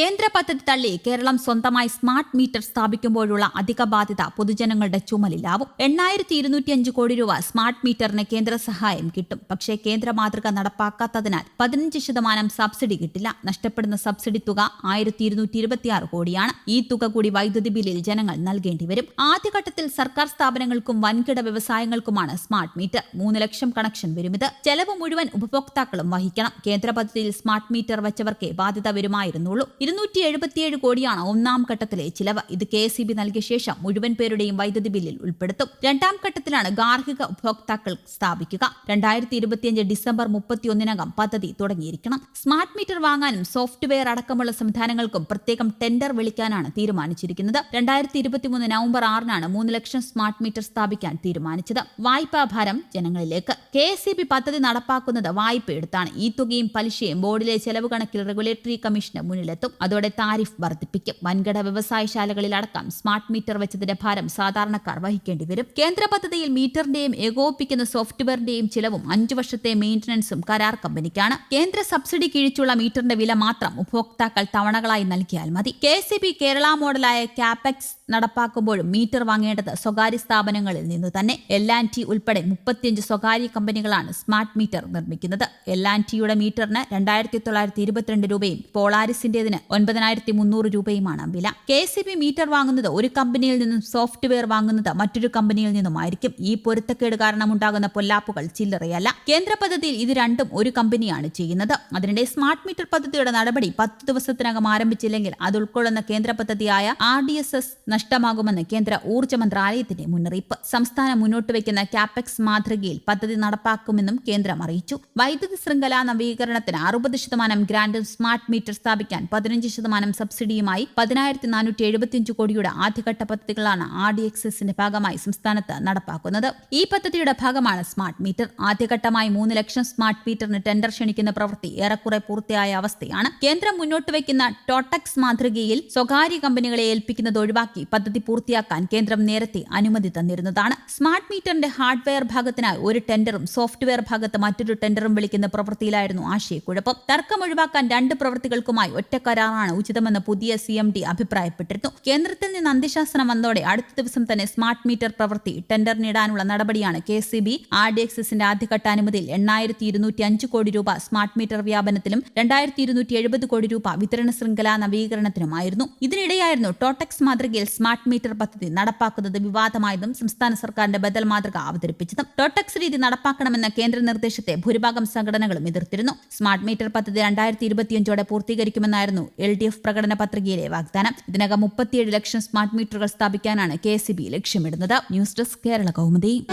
കേന്ദ്ര പദ്ധതി തള്ളി കേരളം സ്വന്തമായി സ്മാർട്ട് മീറ്റർ സ്ഥാപിക്കുമ്പോഴുള്ള അധിക ബാധ്യത പൊതുജനങ്ങളുടെ ചുമലിലാവും. എണ്ണായിരത്തി ഇരുന്നൂറ്റിയഞ്ച് കോടി രൂപ സ്മാർട്ട് മീറ്ററിന് കേന്ദ്ര സഹായം കിട്ടും. പക്ഷേ കേന്ദ്ര മാതൃക നടപ്പാക്കാത്തതിനാൽ പതിനഞ്ച് ശതമാനം സബ്സിഡി കിട്ടില്ല. നഷ്ടപ്പെടുന്ന സബ്സിഡി തുക ആയിരത്തി ഇരുന്നൂറ്റി ഇരുപത്തിയാറ് കോടിയാണ്. ഈ തുക കൂടി വൈദ്യുതി ബില്ലിൽ ജനങ്ങൾ നൽകേണ്ടി വരും. ആദ്യഘട്ടത്തിൽ സർക്കാർ സ്ഥാപനങ്ങൾക്കും വൻകിട വ്യവസായങ്ങൾക്കുമാണ് സ്മാർട്ട് മീറ്റർ. മൂന്ന് ലക്ഷം കണക്ഷൻ വരും ഇത് ചെലവ് മുഴുവൻ ഉപഭോക്താക്കളും വഹിക്കണം. കേന്ദ്ര പദ്ധതിയിൽ സ്മാർട്ട് മീറ്റർ വെച്ചവർക്കേ ബാധ്യത വരുമായിരുന്നുള്ളൂ. ഇരുന്നൂറ്റി എഴുപത്തിയേഴ് കോടിയാണ് ഒന്നാം ഘട്ടത്തിലെ ചിലവ്. ഇത് കെ എസ് നൽകിയ ശേഷം മുഴുവൻ പേരുടെയും വൈദ്യുതി ബില്ലിൽ ഉൾപ്പെടുത്തും. രണ്ടാം ഘട്ടത്തിലാണ് ഗാർഹിക ഉപഭോക്താക്കൾ സ്ഥാപിക്കുക. രണ്ടായിരത്തി ഇരുപത്തിയഞ്ച് ഡിസംബർ മുപ്പത്തിയൊന്നിനകം പദ്ധതി തുടങ്ങിയിരിക്കണം. സ്മാർട്ട് മീറ്റർ വാങ്ങാനും സോഫ്റ്റ്വെയർ അടക്കമുള്ള സംവിധാനങ്ങൾക്കും പ്രത്യേകം ടെൻഡർ വിളിക്കാനാണ് തീരുമാനിച്ചിരിക്കുന്നത്. രണ്ടായിരത്തി ഇരുപത്തിമൂന്ന് നവംബർ ആറിനാണ് മൂന്ന് ലക്ഷം സ്മാർട്ട് മീറ്റർ സ്ഥാപിക്കാൻ തീരുമാനിച്ചത്. വായ്പാ ഭാരം ജനങ്ങളിലേക്ക്. കെ പദ്ധതി നടപ്പാക്കുന്നത് വായ്പ എടുത്താണ് ഈ തുകയും പലിശയും ബോർഡിലെ ചെലവ് കണക്കിൽ റെഗുലേറ്ററി കമ്മീഷന് മുന്നിലെത്തും. അതോടെ താരിഫ് വർദ്ധിപ്പിക്കും. വൻകിട വ്യവസായശാലകളിലടക്കം സ്മാർട്ട് മീറ്റർ വെച്ചതിന്റെ ഭാരം സാധാരണക്കാർ വഹിക്കേണ്ടി വരും. കേന്ദ്ര പദ്ധതിയിൽ മീറ്ററിന്റെയും ഏകോപിപ്പിക്കുന്ന സോഫ്റ്റ്വെയറിന്റെയും ചിലവും അഞ്ചു വർഷത്തെ മെയിന്റനൻസും കരാർ കമ്പനിക്കാണ്. കേന്ദ്ര സബ്സിഡി കിഴിച്ചുള്ള മീറ്ററിന്റെ വില മാത്രം ഉപഭോക്താക്കൾ തവണകളായി നൽകിയാൽ മതി. കെ കേരള മോഡലായ ക്യാപെക്സ് നടപ്പാക്കുമ്പോഴും മീറ്റർ വാങ്ങേണ്ടത് സ്വകാര്യ സ്ഥാപനങ്ങളിൽ നിന്ന് തന്നെ. എൽ ആൻഡ് ടി ഉൾപ്പെടെ മുപ്പത്തിയഞ്ച് സ്വകാര്യ കമ്പനികളാണ് സ്മാർട്ട് മീറ്റർ നിർമ്മിക്കുന്നത്. എൽ ആൻഡ് ടിയുടെ മീറ്ററിന് രണ്ടായിരത്തി തൊള്ളായിരത്തി ഇരുപത്തിരണ്ട് രൂപയും പോളാരിസിന്റേതിന് ഒൻപതിനായിരത്തി മുന്നൂറ് രൂപയുമാണ് വില. കെ സി ബി മീറ്റർ വാങ്ങുന്നത് ഒരു കമ്പനിയിൽ നിന്നും സോഫ്റ്റ്വെയർ വാങ്ങുന്നത് മറ്റൊരു കമ്പനിയിൽ നിന്നുമായിരിക്കും. ഈ പൊരുത്തക്കേട് കാരണമുണ്ടാകുന്ന പൊല്ലാപ്പുകൾ ചില്ലറയല്ല. കേന്ദ്ര പദ്ധതിയിൽ ഇത് രണ്ടും ഒരു കമ്പനിയാണ് ചെയ്യുന്നത്. അതിനിടെ സ്മാർട്ട് മീറ്റർ പദ്ധതിയുടെ നടപടി പത്ത് ദിവസത്തിനകം ആരംഭിച്ചില്ലെങ്കിൽ അത് ഉൾക്കൊള്ളുന്ന കേന്ദ്ര പദ്ധതിയായ ആർ ഡി എസ് എസ് നഷ്ടമാകുമെന്ന് കേന്ദ്ര ഊർജ മന്ത്രാലയത്തിന്റെ മുന്നറിയിപ്പ്. സംസ്ഥാനം മുന്നോട്ട് വയ്ക്കുന്ന ക്യാപെക്സ് മാതൃകയിൽ പദ്ധതി നടപ്പാക്കുമെന്നും കേന്ദ്രം അറിയിച്ചു. വൈദ്യുതി ശൃംഖല നവീകരണത്തിന് അറുപത് ശതമാനം ഗ്രാൻഡും സ്മാർട്ട് മീറ്റർ സ്ഥാപിക്കാൻ പതിനഞ്ച് ശതമാനം സബ്സിഡിയുമായി പതിനായിരത്തി നാനൂറ്റി എഴുപത്തിയഞ്ച് കോടിയുടെ ആദ്യഘട്ട പദ്ധതികളാണ് ആർ ഡി എക്സ് എസിന്റെ ഭാഗമായി സംസ്ഥാനത്ത് നടപ്പാക്കുന്നത്. ഈ പദ്ധതിയുടെ ഭാഗമാണ് സ്മാർട്ട് മീറ്റർ. ആദ്യഘട്ടമായി മൂന്ന് ലക്ഷം സ്മാർട്ട് മീറ്ററിന് ടെൻഡർ ക്ഷണിക്കുന്ന പ്രവൃത്തി ഏറെക്കുറെ പൂർത്തിയായ അവസ്ഥയാണ്. കേന്ദ്രം മുന്നോട്ട് വയ്ക്കുന്ന ടോട്ടക്സ് മാതൃകയിൽ സ്വകാര്യ കമ്പനികളെ ഏൽപ്പിക്കുന്നത് ഒഴിവാക്കി പദ്ധതി പൂർത്തിയാക്കാൻ കേന്ദ്രം നേരത്തെ അനുമതി തന്നിരുന്നതാണ്. സ്മാർട്ട് മീറ്ററിന്റെ ഹാർഡ്വെയർ ഭാഗത്തിനായി ഒരു ടെൻഡറും സോഫ്റ്റ്വെയർ ഭാഗത്ത് മറ്റൊരു ടെൻഡറും വിളിക്കുന്ന പ്രവൃത്തിയിലായിരുന്നു ആശയക്കുഴപ്പം. തർക്കം ഒഴിവാക്കാൻ രണ്ട് പ്രവൃത്തികൾക്കുമായി ഒറ്റ കരാറാണ് ഉചിതമെന്ന് പുതിയ സി എം ഡി അഭിപ്രായപ്പെട്ടിരുന്നു. കേന്ദ്രത്തിൽ നിന്ന് അന്ത്യശാസനം വന്നതോടെ അടുത്ത ദിവസം തന്നെ സ്മാർട്ട് മീറ്റർ പ്രവൃത്തി ടെൻഡറിനിടാനുള്ള നടപടിയാണ് K S B. R D എക്സിന്റെ ആദ്യഘട്ട അനുമതിയിൽ എണ്ണായിരത്തി ഇരുന്നൂറ്റി അഞ്ച് കോടി രൂപ സ്മാർട്ട് മീറ്റർ വ്യാപനത്തിലും രണ്ടായിരത്തി ഇരുന്നൂറ്റി എഴുപത് കോടി രൂപ വിതരണ ശൃംഖല നവീകരണത്തിനുമായിരുന്നു. ഇതിനിടെയായിരുന്നു ടോട്ടക്സ് മാതൃകയിൽ സ്മാർട്ട് മീറ്റർ പദ്ധതി നടപ്പാക്കുന്നത് വിവാദമായതും സംസ്ഥാന സർക്കാരിന്റെ ബദൽ മാതൃക അവതരിപ്പിച്ചതും. ടോട്ടക്സ് രീതി നടപ്പാക്കണമെന്ന കേന്ദ്ര നിർദ്ദേശത്തെ ഭൂരിഭാഗം സംഘടനകളും എതിർത്തിരുന്നു. സ്മാർട്ട് മീറ്റർ പദ്ധതി രണ്ടായിരത്തി ഇരുപത്തിയഞ്ചോടെ പൂർത്തീകരിക്കുമെന്നായിരുന്നു എൽ ഡി എഫ് പ്രകടന പത്രികയിലെ വാഗ്ദാനം. ഇതിനകം മുപ്പത്തിയേഴ് ലക്ഷം സ്മാർട്ട് മീറ്ററുകൾ സ്ഥാപിക്കാനാണ് കെ ലക്ഷ്യമിടുന്നത്. News desk Kerala Kaumudi.